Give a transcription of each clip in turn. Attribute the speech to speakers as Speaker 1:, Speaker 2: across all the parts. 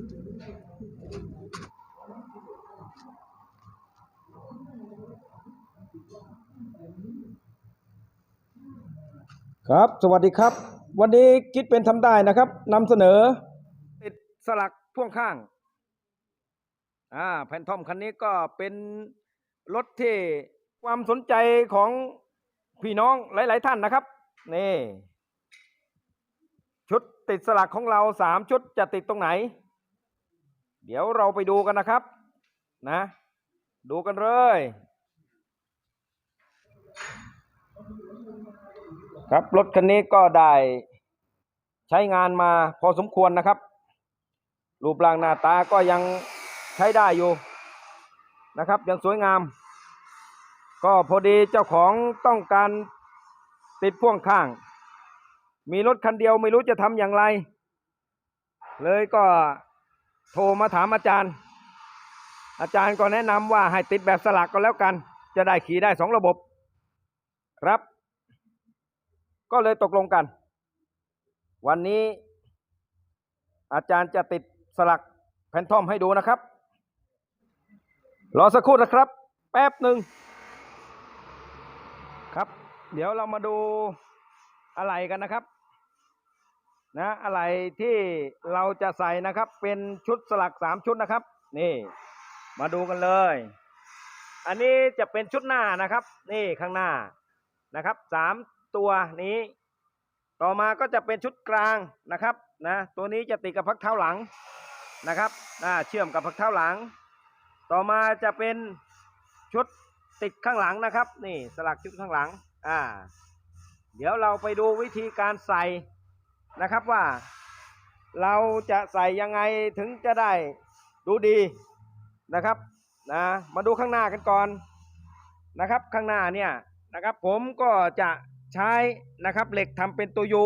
Speaker 1: ครับ สวัสดีครับ วันนี้คิดเป็นทำได้นะครับนำเสนอ ติดสลักพ่วงข้าง อ่าแพนทอมคันนี้ก็เป็นรถที่ความสนใจของพี่น้องหลาย ๆ ท่านนะครับ นี่ ชุดติดสลักของเราสามชุดจะติดตรงไหน เดี๋ยวเราไปดูกันนะครับ นะ ดูกันเลย ครับรถคันนี้ก็ได้ใช้งานมาพอสมควรนะครับ รูปร่างหน้าตาก็ยังใช้ได้อยู่นะครับ ยังสวยงาม ก็พอดีเจ้าของต้องการติดพ่วงข้าง มีรถคันเดียวไม่รู้จะทำอย่างไร เลยก็ โทรมาถามอาจารย์ อาจารย์ก็แนะนำว่าให้ติดแบบสลักก็แล้วกัน จะได้ขี่ได้สองระบบครับ ก็เลยตกลงกัน วันนี้อาจารย์จะติดสลักแผ่นทอมให้ดูนะครับ รอสักครู่นะครับ แป๊บหนึ่งครับ เดี๋ยวเรามาดูอะไรกันนะครับ นะอะไรที่เราจะใส่นะครับ เป็นชุดสลักสามชุดนะครับ นี่ มาดูกันเลย อันนี้จะเป็นชุดหน้านะครับ นี่ข้างหน้านะครับสามตัวนี้ ต่อมาก็จะเป็นชุดกลางนะครับนะตัวนี้จะติดกับพักเท้าหลังนะครับอ่าเชื่อมกับพักเท้าหลัง ต่อมาจะเป็นชุดติดข้างหลังนะครับ นี่สลักชุดข้างหลังอ่าเดี๋ยวเราไปดูวิธีการใส่ นะครับว่าเราจะใส่ยังไงถึงจะได้ดูดีนะครับนะมาดูข้างหน้ากันก่อนนะครับข้างหน้าเนี่ยนะครับผมก็จะใช้นะครับเหล็กทำเป็นตัวยู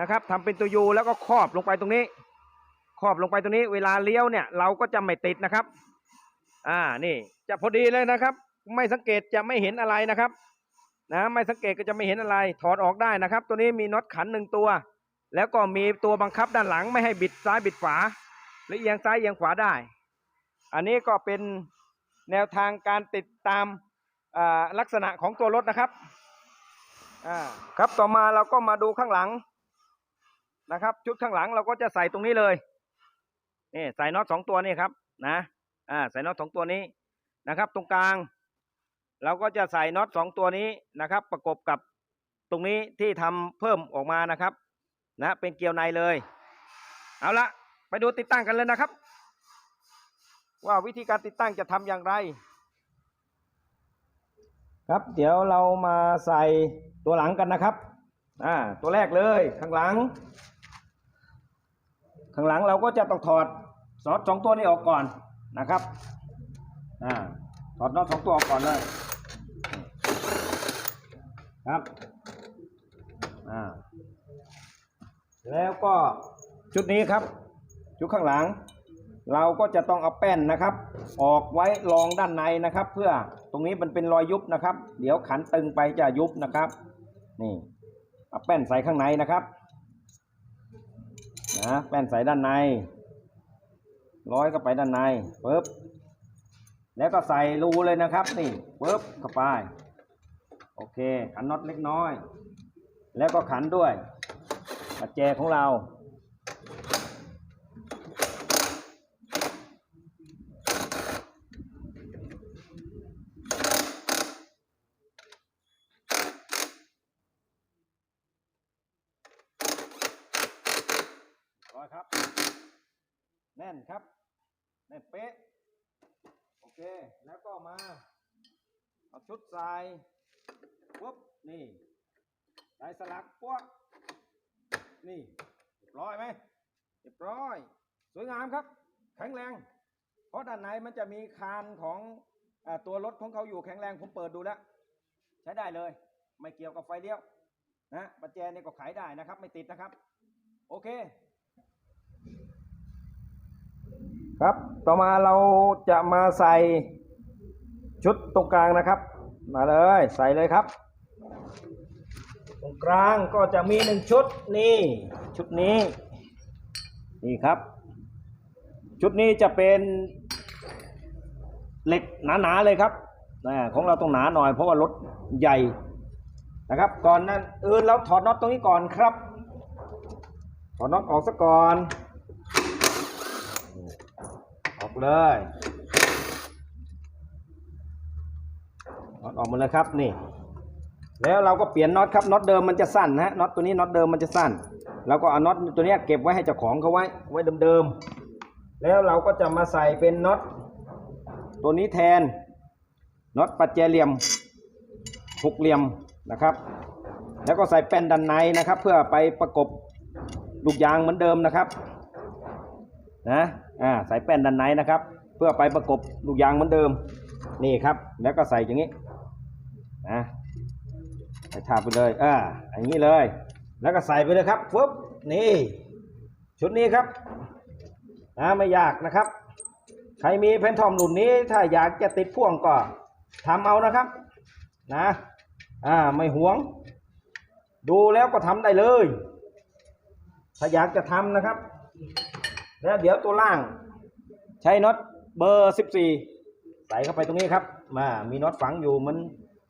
Speaker 1: นะครับทำเป็นตัวยูแล้วก็ครอบลงไปตรงนี้ ครอบลงไปตรงนี้ เวลาเลี้ยวเนี่ยเราก็จะไม่ติดนะครับ อ่านี่จะพอดีเลยนะครับ ไม่สังเกตจะไม่เห็นอะไรนะครับ นะไม่สังเกตก็จะไม่เห็นอะไร ถอดออกได้นะครับ ตัวนี้มีน็อตขันหนึ่งตัว แล้วก็มีตัวบังคับด้านหลังไม่ให้บิดซ้ายบิดขวาหรือเอียงซ้ายเอียงขวาได้ อันนี้ก็เป็นแนวทางการติดตามลักษณะของตัวรถนะครับครับต่อมาเราก็มาดูข้างหลังนะครับ ชุดข้างหลังเราก็จะใส่ตรงนี้เลยนี่ใส่น็อตสองตัวนี่ครับนะอ่าใส่น็อตสองตัวนี้นะครับ ตรงกลาง เราก็จะใส่น็อตสองตัวนี้นะครับ ประกบกับตรงนี้ที่ทำเพิ่มออกมานะครับ นะเป็นเกลียวในเลย เอาละไปดูติดตั้งกันเลยนะครับ ว่าวิธีการติดตั้งจะทำอย่างไร ครับเดี๋ยวเรามาใส่ตัวหลังกันนะครับอ่าตัวแรกเลยข้างหลัง ข้างหลังเราก็จะต้องถอดซอสสองตัวนี้ออกก่อนนะครับอ่าถอดน็อตสองตัวออกก่อนเลย ครับอ่าแล้วก็ชุดนี้ครับ ชุดข้างหลัง เราก็จะต้องเอาแป้นนะครับ ออกไว้รองด้านในนะครับ เพื่อตรงนี้มันเป็นรอยยุบนะครับ เดี๋ยวขันตึงไปจะยุบนะครับ นี่เอาแป้นใส่ข้างในนะครับนะแป้นใส่ด้านใน ร้อยเข้าไปด้านในปึ๊บแล้วก็ใส่รูเลยนะครับ นี่ปึ๊บเข้าไป โอเค ขันน็อตเล็กน้อย แล้วก็ขันด้วยปัจแจของเรา ร้อยครับ แน่นครับ แน่นเป๊ะ โอเค แล้วก็มา เอาชุดใส่ ปุ๊บนี่ใส่สลักปุ๊บนี่เรียบร้อยไหมเรียบร้อย สวยงามครับ แข็งแรง เพราะด้านในมันจะมีคานของอตัวรถของเขาอยู่แข็งแรงผมเปิดดูแล้ว ใช้ได้เลย ไม่เกี่ยวกับไฟเลี้ยวนะปัจแจนี่ก็ขายได้นะครับ ไม่ติดนะครับ โอเค ครับต่อมาเราจะมาใส่ชุดตรงกลางนะครับ มาเลยใส่เลยครับ ตรงกลางก็จะมีหนึ่งชุดนี่ชุดนี้ นี่ครับ ชุดนี้จะเป็นเหล็กหนาๆเลยครับนะของเราต้องหนาหน่อยเพราะว่ารถใหญ่นะครับ ก่อนนั้นอื่นเราถอดน็อตตรงนี้ก่อนครับ ถอดน็อตออกซะก่อน ออกเลย น็อตออกหมาเลยครับนี่ แล้วเราก็เปลี่ยนน็อตครับน็อตเดิมมันจะสั้นนะฮะน็อตตัวนี้น็อตเดิมมันจะสั้นเราก็เอาน็อตตัวนี้เก็บไว้ให้เจ้าของเขาไว้ไว้เดิมๆแล้วเราก็จะมาใส่เป็นน็อตตัวนี้แทนน็อตปัจเจเหลี่ยมหกเหลี่ยมนะครับ แล้วก็ใส่แป้นด้านในนะครับ เพื่อไปประกบลูกยางเหมือนเดิมนะครับนะอ่าใส่แป้นด้านในนะครับ เพื่อไปประกบลูกยางเหมือนเดิมนี่ครับ แล้วก็ใส่อย่างนี้ นะใส่ทาบไปเลยอ่าอย่างนี้เลย แล้วก็ใส่ไปเลยครับฟึบนี่ชุดนี้ครับนะไม่ยากนะครับ ใครมีเพนทอมรุ่นนี้ ถ้าอยากจะติดพ่วงก็ทำเอานะครับ นะอ่าไม่หวง ดูแล้วก็ทำได้เลย ถ้าอยากจะทำนะครับ แล้วเดี๋ยวตัวล่าง ใช้น็อตเบอร์ 14 ใส่เข้าไปตรงนี้ครับมามีน็อตฝังอยู่มือน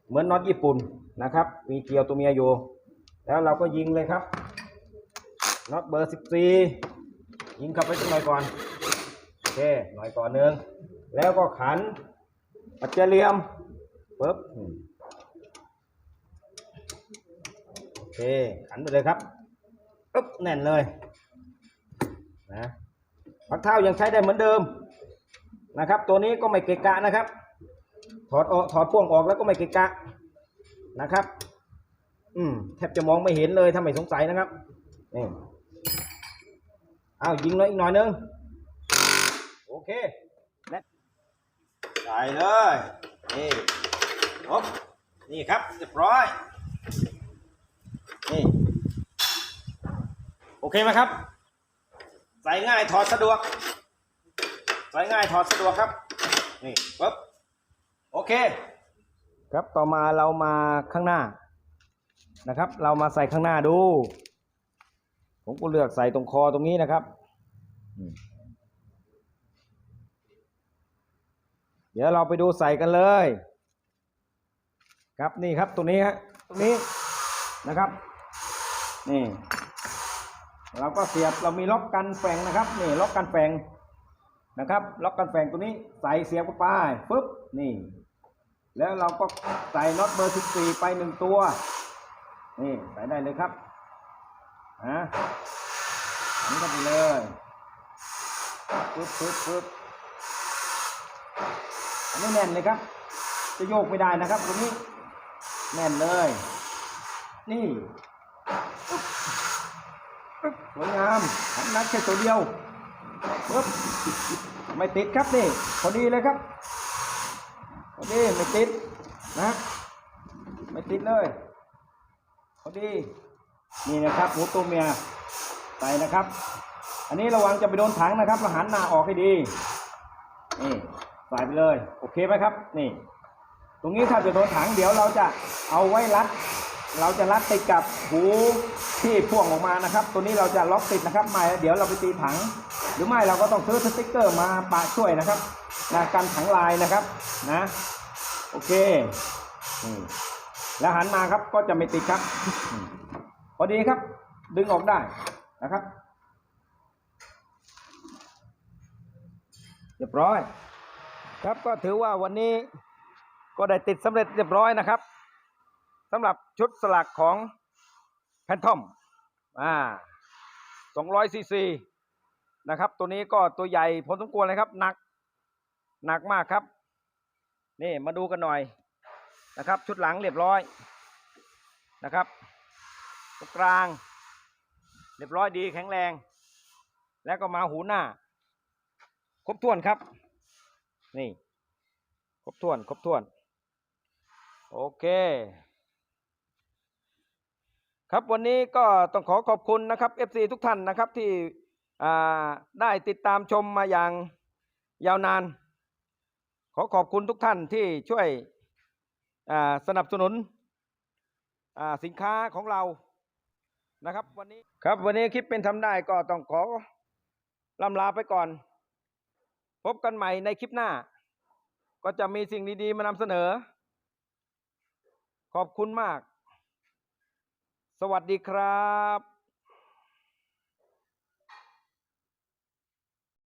Speaker 1: เหมือนน็อตญี่ปุ่นนะครับ มีเกลียวตัวเมียอยู่ แล้วเราก็ยิงเลยครับน็อตเบอร์14ยิงเข้าไปสักหน่อยก่อนโอเคหน่อยก่อนหนึ่งแล้วก็ขันปัจเจเหลียมปึ๊บโอเคขันไปเลยครับปึ๊บแน่นเลยนะพักเท้ายังใช้ได้เหมือนเดิมนะครับ ตัวนี้ก็ไม่เกะกะนะครับ ถอดออกถอดพ่วงออกแล้วก็ไม่เกะกะนะครับ อืมแทบจะมองไม่เห็นเลยถ้าไม่สงสัยนะครับนี่อ้าวยิงเลยอีกหน่อยนึงโอเคและใส่เลยนี่ครบนี่ครับเรียบร้อยนี่โอเคไหมครับ ใส่ง่ายถอดสะดวก ใส่ง่ายถอดสะดวกครับ นี่ปึ๊บ โอเค ครับต่อมาเรามาข้างหน้านะครับ เรามาใส่ข้างหน้าดู ผมก็เลือกใส่ตรงคอตรงนี้นะครับ เดี๋ยวเราไปดูใส่กันเลย ครับนี่ครับตัวนี้ฮะตรงนี้นะครับ นี่ เราก็เสียบเรามีล็อกกันแฝงนะครับนี่ล็อกกันแฝงนะครับ ล็อกกันแฝงตัวนี้ใส่เสียบเข้าไปปึ๊บนี่ แล้วเราก็ใส่น็อตเบอร์สิบสี่ไปหนึ่งตัว นี่ใส่ได้เลยครับฮะอันนี้ก็ไปเลยปึ๊บปึ๊บปึ๊บอันนี้แน่นเลยครับ จะโยกไม่ได้นะครับตรงนี้ แน่นเลย นี่สวยงามทำนัดแค่ตัวเดียวปึ๊บไม่ติดครับนี่พอดีเลยครับ พอดีไม่ติดนะ ไม่ติดเลยพอดีนี่นะครับหูตัวเมียใส่นะครับ อันนี้ระวังจะไปโดนถังนะครับเราหันหน้าออกให้ดีนี่ใส่ไปเลยโอเคไหมครับ นี่ ตรงนี้ถ้าจะโดนถังเดี๋ยวเราจะเอาไว้รัด เราจะรัดติดกับหูที่พ่วงออกมานะครับ ตัวนี้เราจะล็อกติดนะครับไม่เดี๋ยวเราไปตีถัง หรือไม่เราก็ต้องซื้อสติ๊กเกอร์มาปะช่วยนะครับ นะกันถังลายนะครับนะโอเคแล้วหันมาครับก็จะไม่ติดครับ พอดีครับ ดึงออกได้นะครับเรียบร้อย ครับก็ถือว่าวันนี้ก็ได้ติดสำเร็จเรียบร้อยนะครับสำหรับชุดสลักของแพนทอมอ่า200ซีซีนะครับ ตัวนี้ก็ตัวใหญ่พอสมควรเลยครับหนัก หนักมากครับ นี่มาดูกันหน่อยนะครับ ชุดหลังเรียบร้อยนะครับตรงกลาง เรียบร้อยดีแข็งแรง แล้วก็มาหูหน้า ครบถ้วนครับ นี่ ครบถ้วน ครบถ้วน โอเค ครับวันนี้ก็ต้องขอขอบคุณนะครับ FC ทุกท่านนะครับที่ได้ติดตามชมมาอย่างยาวนาน ขอขอบคุณทุกท่านที่ช่วยสนับสนุนสินค้าของเรานะครับวันนี้ครับวันนี้คลิปเป็นทำได้ก็ต้องขอลำลาไปก่อน พบกันใหม่ในคลิปหน้า ก็จะมีสิ่งดีๆมานำเสนอ ขอบคุณมาก สวัสดีครับ